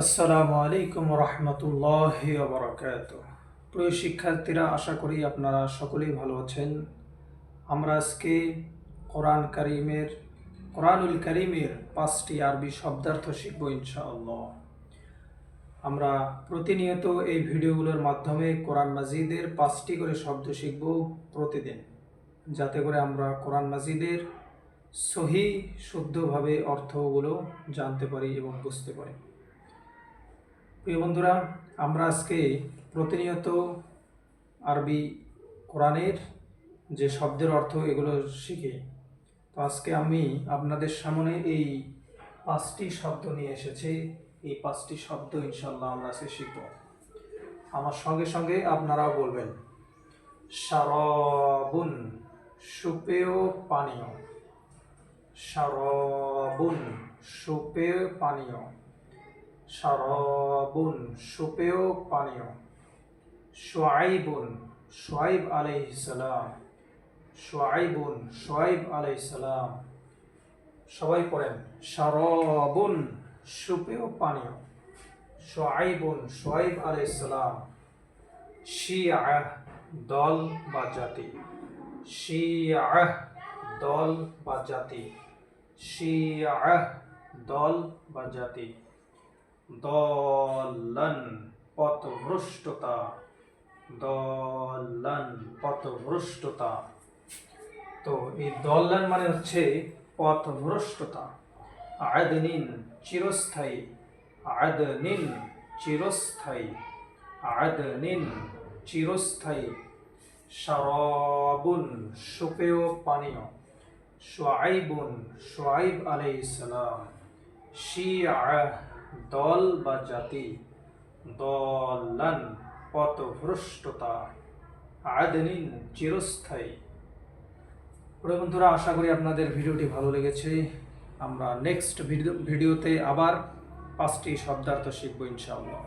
আসসালামু আলাইকুম রহমতুল্লাহ বরকাত প্রিয় শিক্ষার্থীরা, আশা করি আপনারা সকলেই ভালো আছেন। আমরা আজকে কোরআন করিমের, কোরআনুল করিমের পাঁচটি আরবি শব্দার্থ শিখব ইনশাআল্লাহ। আমরা প্রতিনিয়ত এই ভিডিওগুলোর মাধ্যমে কোরআন মাজিদের পাঁচটি করে শব্দ শিখব প্রতিদিন। যাতে করে আমরা কোরআন মাজিদের সহি, শুদ্ধভাবে অর্থগুলো জানতে পারি এবং বুঝতে পারি। প্রিয় বন্ধুরা, আমরা আজকে প্রতিনিয়ত আরবি কোরআনের যে শব্দের অর্থ এগুলো শিখি। তো আজকে আমি আপনাদের সামনে এই পাঁচটি শব্দ নিয়ে এসেছি। এই পাঁচটি শব্দ ইনশাল্লাহ আমরা আজকে শিখব। আমার সঙ্গে সঙ্গে আপনারাও বলবেন সারবুন সুপেয় পানীয়। সারবুন সুপেয় পানীয়। শারাবুন, সুপেয় পানীয়। সোয়াইবুন সোয়াইব আলাইহিসালাম সোয়াইবুন সোয়াইব আলাইহিসালাম সবাই পড়েন। শারাবুন, সুপেয় পানীয়। সোয়াইবুন সোয়াইব আলাইহিসালাম শিয়া, দল বা জাতি। শিয়া, দল বা জাতি। শিয়া, দল বা জাতি। দলান পথভ্রষ্টতা দলান পথভ্রষ্টতা। তো এই দলন মানে হচ্ছে পথভ্রষ্টতা। আদনিন চিরস্থায়ী আদনিন চিরস্থায়ী আদনিন চিরস্থায়ী। শারাবুন সুপেয় পানীয়, সোয়াইবুন সোয়াইব আলাইহিস সালাম। শিয়া দল বা জাতি, দলান পথভ্রষ্টতা আদনিন চিরস্থায়ী। ওরে বন্ধুরা, আশা করি আপনাদের ভিডিওটি ভালো লেগেছে। আমরা নেক্সট ভিডিও ভিডিওতে আবার পাঁচটি শব্দার্থ শিখব ইনশাআল্লাহ।